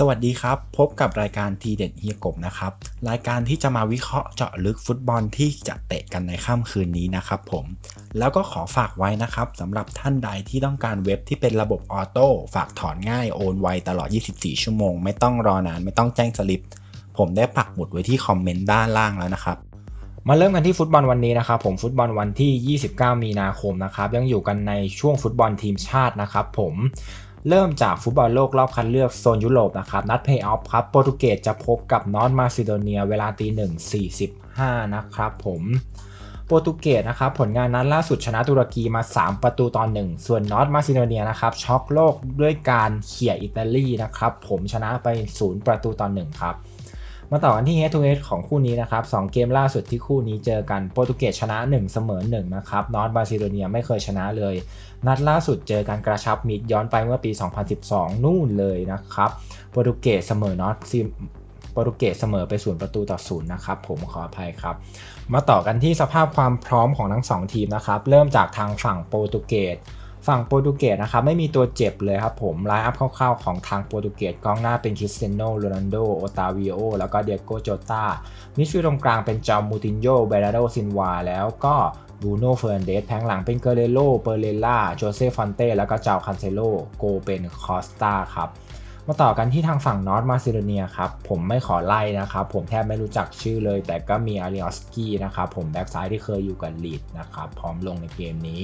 สวัสดีครับ พบกับรายการทีเด็ดเฮียกบนะครับ รายการที่จะมาวิเคราะห์เจาะลึกฟุตบอลที่จะเตะกันในค่ำคืนนี้นะครับผม แล้วก็ขอฝากไว้นะครับสำหรับท่านใดที่ต้องการเว็บที่เป็นระบบออโต้ฝากถอนง่ายโอนไวตลอด 24 ชั่วโมง ไม่ต้องรอนานไม่ต้องแจ้งสลิป ผมได้ปักหมุดไว้ที่คอมเมนต์ด้านล่างแล้วนะครับมาเริ่มกันที่ฟุตบอลวันนี้นะครับผมฟุตบอลวันที่ 29 มีนาคมนะครับยังอยู่กันในช่วงฟุตบอลทีมชาตินะครับผม เริ่มจากฟุตบอลโลกรอบคัดเลือกโซนยุโรปนะครับ นัดเพย์ออฟครับ โปรตุเกสจะพบกับนอร์มาซิโดเนียเวลาตีหนึ่งสี่สิบห้านะครับผมโปรตุเกสนะครับผลงานนั้นล่าสุดชนะตุรกีมา 3 ประตูต่อหนึ่งส่วนนอร์มาซิโดเนียนะครับช็อกโลกด้วยการเขี่ยอิตาลีนะครับผมชนะไป 0 ประตูต่อหนึ่งครับ มาต่อกันที่ head to head ของคู่นี้นะครับ2เกมล่าสุดที่คู่นี้เจอกันโปรตุเกสชนะ 1 เสมอ1นะครับนอร์บาซิโดเนียไม่เคยชนะเลย นัดล่าสุดเจอการกระชับมิดย้อนไปเมื่อปี 2012 นู่นเลยนะครับโปรตุเกสเสมอนอร์ซิโปรตุเกสเสมอไปศูนย์ประตูต่อศูนย์นะครับผมขออภัยครับ มาต่อกันที่สภาพความพร้อมของทั้ง 2 ทีมนะครับเริ่มจากทางฝั่งโปรตุเกส ฝั่งโปรตุเกสนะครับไม่มีตัวเจ็บเลยครับผมไลน์อัพคร่าวๆของทางโปรตุเกสกองหน้าเป็นคริสเตียโนโรนัลโดโอตาวิโอแล้วก็เดียโกโจตามิดฟิลด์ตรงกลางเป็นจอมมูตินโญ่เบราโดซินวาแล้วก็บูโน่เฟอร์นเดสแผงหลังเป็นเกเรโลเปเรล่าโจเซฟอนเต้แล้วก็เจาคันเซโลโกเป็นคอสตาครับมาต่อกันที่ทางฝั่งนอร์ทมาซิโดเนียครับผมไม่ขอไล่นะครับผมแทบไม่รู้จักชื่อเลย แต่ก็มีอาริออสกี้นะครับผมแบ็กซ้ายที่เคยอยู่กับลีดนะครับพร้อมลงในเกมนี้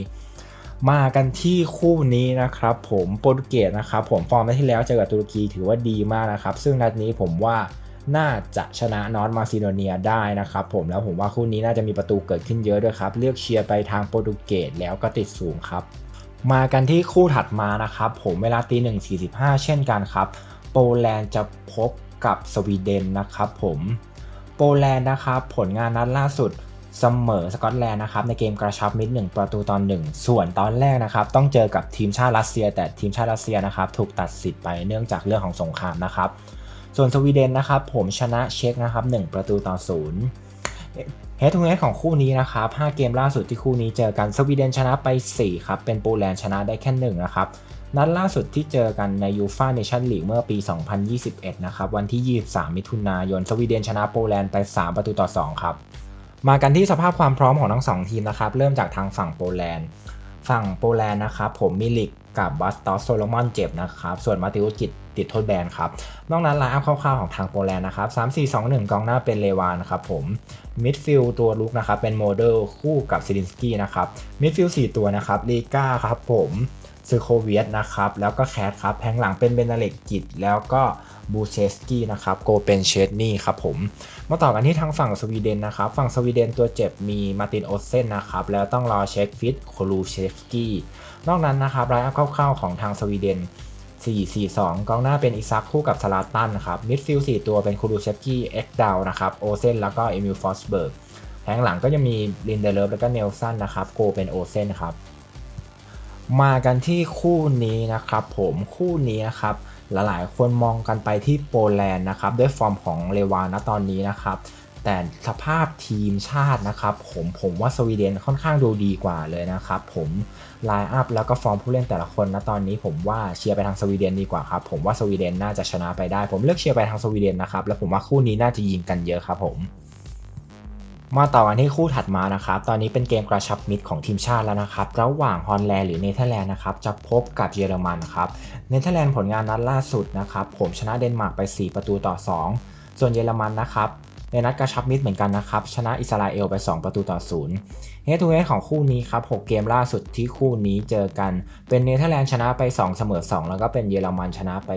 มากันที่คู่นี้นะครับผมโปรตุเกสนะครับผมฟอร์มที่แล้วเจอกับตุรกีถือว่าดีมากนะครับ ซึ่งนัดนี้ผมว่าน่าจะชนะนอตมาซิโดเนียได้นะครับผมแล้วผมว่าคู่นี้น่าจะมีประตูเกิดขึ้นเยอะด้วยครับ เลือกเชียร์ไปทางโปรตุเกสแล้วก็ติดสูงครับ มากันที่คู่ถัดมานะครับผมเวลาตีหนึ่งสี่สิบห้าเช่นกันครับ โปแลนด์จะพบกับสวีเดนนะครับผมโปแลนด์นะครับผลงานนัดล่าสุด เสมอสกอตแลนด์นะครับในเกมกระชับมิดหนึ่งประตูตอนหนึ่งส่วนตอนแรกนะครับต้องเจอกับทีมชาติรัสเซีย แต่ทีมชาติรัสเซียนะครับถูกตัดสิทธิ์ไปเนื่องจากเรื่องของสงครามนะครับ ส่วนสวีเดนนะครับผมชนะเช็กนะครับ1ประตูต่อศูนย์เฮดทูเฮดของคู่นี้นะครับ 5 เกมล่าสุดที่คู่นี้เจอกัน สวีเดนชนะไป 4 ครับ เป็นโปแลนด์ชนะได้แค่ 1 นะครับ นัดล่าสุดที่เจอกันในยูฟาเนชั่นลีกเมื่อปี 2021 นะครับ วันที่ 23 มิถุนายน สวีเดนชนะโปแลนด์ไป 3 ประตูต่อ 2 ครับ มากันที่สภาพความพร้อมของทั้ง 2 ทีมนะครับ เริ่มจากทางฝั่งโปแลนด์ ฝั่งโปแลนด์นะครับ ผมมิลิกกับบัสตอสโซโลมอนเจ็บนะครับ ส่วนมาติอุจิตติดโทษแบนครับ นอกนั้นไลน์อัพคร่าวๆของทางโปแลนด์นะครับ 3 4 2 1 กองหน้าเป็นเลวานครับผม มิดฟิลตัวลุกนะครับ เป็นโมเดลคู่กับซิลินสกี้นะครับ มิดฟิล4ตัวนะครับลีก้าครับผม ซูโคเวียตนะครับ แล้วก็แคทครับแพงหลังเป็นเบนเล็กกิตแล้วก็บูเชสกี้นะครับโกเป็นเชดนี่ครับผม มาต่อกันที่ทางฝั่งสวีเดนนะครับ ฝั่งสวีเดนตัวเจ็บมีมาตินโอเซนนะครับ แล้วต้องรอเช็คฟิตโคลูเชฟสกี้นอกนั้นนะครับรายอัพคร่าวๆของทางสวีเดน 4-4-2 กองหน้าเป็นอิซักคู่กับสลาตันครับมิดฟิลด์4ตัวเป็นคูรูเชฟกี้เอ็กดาวนะครับโอเซนแล้วก็เอมิลฟอสเบิร์กแผงหลังก็จะมีลินเดเลฟแล้วก็เนลสันนะครับโกเป็นโอเซนครับ มากันที่คู่นี้นะครับผมคู่นี้นะครับหลายๆ คนมองกันไปที่โปแลนด์นะครับด้วยฟอร์มของเลวานณตอนนี้นะครับ แต่สภาพทีมชาตินะครับผมผมว่าสวีเดนค่อนข้างดูดีกว่าเลยนะครับผมไลน์อัพแล้วก็ฟอร์มผู้เล่นแต่ละคนณตอนนี้ผมว่าเชียร์ไปทางสวีเดนดีกว่าครับผมว่าสวีเดนน่าจะชนะไปได้ ผมเลือกเชียร์ไปทางสวีเดนนะครับแล้วผมว่าคู่นี้น่าจะยิงกันเยอะครับผม มาต่อกันที่คู่ถัดมานะครับ ตอนนี้เป็นเกมกระชับมิตรของทีมชาติแล้วนะครับ ระหว่างฮอลแลนด์หรือเนเธอร์แลนด์นะครับ จะพบกับเยอรมันครับ เนเธอร์แลนด์ผลงานนัดล่าสุดนะครับ ผมชนะเดนมาร์กไป 4 ประตูต่อ 2 ส่วนเยอรมันนะครับ ในนัดกระชับมิตรเหมือนกันนะครับ ชนะอิสราเอลไป 2 ประตูต่อ0เฮทูเฮของคู่นี้ครับ 6 เกมล่าสุดที่คู่นี้เจอกัน เป็นเนเธอร์แลนด์ชนะไป 2 เสมอ 2 แล้วก็เป็นเยอรมันชนะไป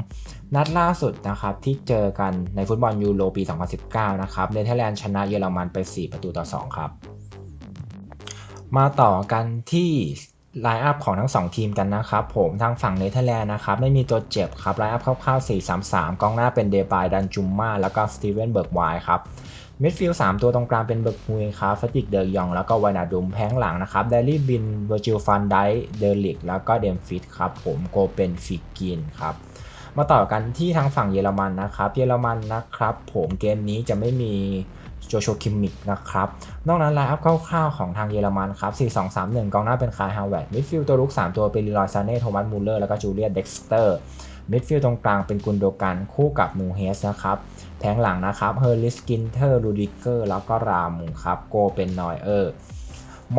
2 นัดล่าสุดนะครับที่เจอกันในฟุตบอลยูโรปี 2019 นะครับ เนเธอร์แลนด์ชนะเยอรมันไป 4 ประตูต่อ 2 ครับ มาต่อกันที่ ไลน์อัพของทั้ง 2 ทีมกันนะครับผมทางฝั่งเนเธอร์แลนด์นะครับไม่มีตัวเจ็บครับไลน์อัพคร่าวๆ 4-3-3 กองหน้าเป็นเดบายดันจุมมาแล้วก็สตีเวนเบิร์กไวครับมิดฟิลด์สตัวตรงกลางเป็นเบิร์กฮุยครับฟติกเดอร์ยอง แล้วก็วานาดุมแพงหลังนะครับเดลี่บินเวอร์จิลฟันไดเดลิกแล้วก็เดมฟิตครับผมโกเป็นฟิกกินครับ มาต่อกันที่ทางฝั่งเยอรมันนะครับ เยอรมันนะครับ ผมเกมนี้จะไม่มีโจโชคิมมิกนะครับ นอกนั้นไลน์อัพคร่าวๆของทางเยอรมันครับ 4-2-3-1 กองหน้าเป็นคายฮาวเวิร์ดมิดฟิลด์ตัวลุก 3 ตัวเป็นลีลอยซาเน่โทมัสมูลเลอร์แล้วก็จูเลียเด็กสเตอร์มิดฟิลด์ตรงกลางเป็นกุนโดกันคู่กับมูเฮสนะครับแทงหลังนะครับเฮอร์ลิสกินเทอร์รูดิเกอร์แล้วก็รามูครับโกเป็นนอยเออร์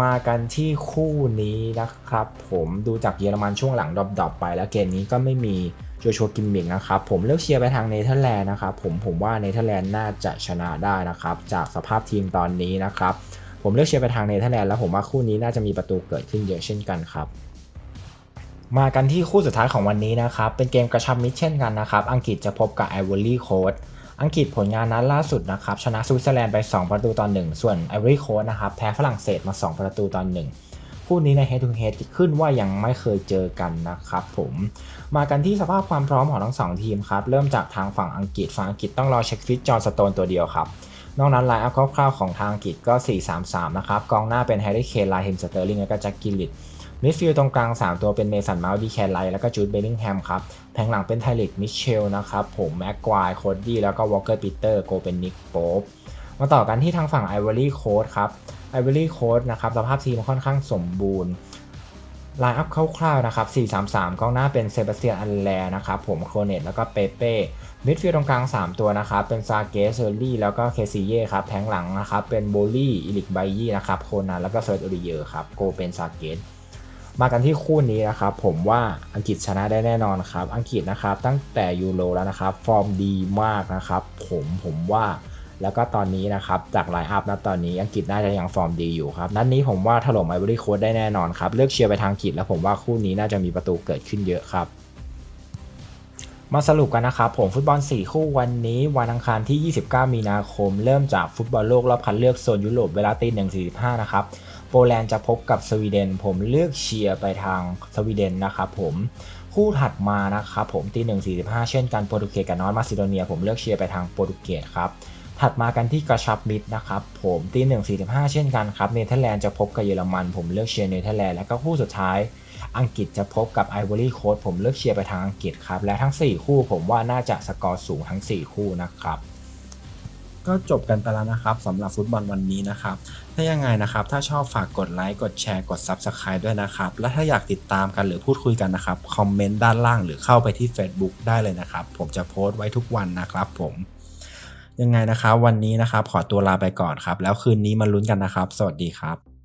มากันที่คู่นี้นะครับ ผมดูจากเยอรมันช่วงหลังดรอปๆไป แล้วเกมนี้ก็ไม่มีโจชัวกิมมิกนะครับผมเลือกเชียร์ไปทางเนเธอร์แลนด์นะครับผมผมว่าเนเธอร์แลนด์น่าจะชนะได้นะครับ จากสภาพทีมตอนนี้นะครับ ผมเลือกเชียร์ไปทางเนเธอร์แลนด์แล้วผมว่าคู่นี้น่าจะมีประตูเกิดขึ้นเยอะเช่นกันครับมากันที่คู่สุดท้ายของวันนี้นะครับ เป็นเกมกระชับมิตรเช่นกันนะครับ อังกฤษจะพบกับไอวอรี่โคส อังกฤษผลงานนัดล่าสุดนะครับชนะสวิตเซอร์แลนด์ไป 2 ประตูต่อ1ส่วนไอรี่โคสนะครับแพ้ฝรั่งเศสมา 2 ประตูต่อ1คู่นี้ใน head to head ขึ้นว่ายังไม่เคยเจอกันนะครับผมมากันที่สภาพความพร้อมของทั้ง 2 ทีมครับเริ่มจากทางฝั่งอังกฤษฝั่งอังกฤษต้องรอเช็คฟิตจอห์นสโตนตัวเดียวครับนอกนั้นไลน์อัพคร่าวๆของทางอังกฤษก็ 4-3-3 นะครับกองหน้าเป็นแฮร์รี่เคนไลน์เฮมสเตอร์ลิงแล้วก็แจ็คกิลลิต มิดฟิลด์ตรงกลาง 3 ตัวเป็นเมสันมาลดีแคนไลท์แล้วก็จูดเบลลิงแฮมครับแผงหลังเป็นไทลิกมิเชลนะครับผมแม็กควายโคดดี้แล้วก็วอลเกอร์ปีเตอร์โกเป็นนิกโป๊ปมาต่อกันที่ทางฝั่งไอวอรี่โค้ดครับไอวอรี่โค้ดนะครับสภาพทีมค่อนข้างสมบูรณ์ไลน์อัพคร่าวๆนะครับ 4-3-3 กองหน้าเป็นเซบาสเตียนอันแลนะครับผมโครเนตแล้วก็เปเป้มิดฟิลด์ตรงกลาง 3 ตัวนะครับ เป็นซาเกสเซอร์ลี่แล้วก็เคซีเย่ครับแผงหลังนะครับ เป็นโบลี่ อิลิกไบยี่นะครับ โคนาแล้วก็เซิร์ตอริเยอร์ครับ โกเป็นซาเกส มากันที่คู่นี้นะครับผมว่าอังกฤษชนะได้แน่นอนครับ อังกฤษนะครับตั้งแต่ยูโรแล้วนะครับ ฟอร์มดีมากนะครับ ผมผมว่าแล้วก็ตอนนี้นะครับจากไลน์อัพนะตอนนี้อังกฤษน่าจะยังฟอร์มดีอยู่ครับนัดนนี้ผมว่าถล่มไอวอรี่โค้ดได้แน่นอนครับ เลือกเชียร์ไปทางอังกฤษแล้วผมว่าคู่นี้น่าจะมีประตูเกิดขึ้นเยอะครับ มาสรุปกันนะครับผมฟุตบอล 4 คู่วันนี้วันอังคารที่ 29 มีนาคม เริ่มจากฟุตบอลโลกรอบคัดเลือกโซนยุโรปเวลาตีหนึ่งสี่สิบห้านะครับ โปแลนด์จะพบกับสวีเดน ผมเลือกเชียร์ไปทางสวีเดนนะครับผมคู่ถัดมานะครับผมตีหนึ่งสี่สิบห้าเช่นกันโปรตุเกสกับนอร์ทมาซิโดเนีย ผมเลือกเชียร์ไปทางโปรตุเกสครับถัดมากันที่กระชับมิตรนะครับผมตีหนึ่งสี่สิบห้าเช่นกันครับเนเธอร์แลนด์จะพบกับเยอรมัน ผมเลือกเชียร์เนเธอร์แลนด์แล้วก็คู่สุดท้ายอังกฤษจะพบกับไอวอรี่โค้ดผมเลือกเชียร์ไปทางอังกฤษครับและทั้ง 4 คู่ผมว่าน่าจะสกอร์สูงทั้ง 4 คู่นะครับ ก็จบกันไปแล้วนะครับสำหรับฟุตบอลวันนี้นะครับ ถ้ายังไงนะครับ ถ้าชอบฝากกดไลค์กดแชร์กด Subscribe ด้วยนะครับ และถ้าอยากติดตามกันหรือพูดคุยกันนะครับคอมเมนต์ด้านล่างหรือเข้าไปที่ Facebook ได้เลยนะครับ ผมจะโพสต์ไว้ทุกวันนะครับผมยังไงนะครับ วันนี้นะครับ ขอตัวลาไปก่อนครับ แล้วคืนนี้มาลุ้นกันนะครับ สวัสดีครับ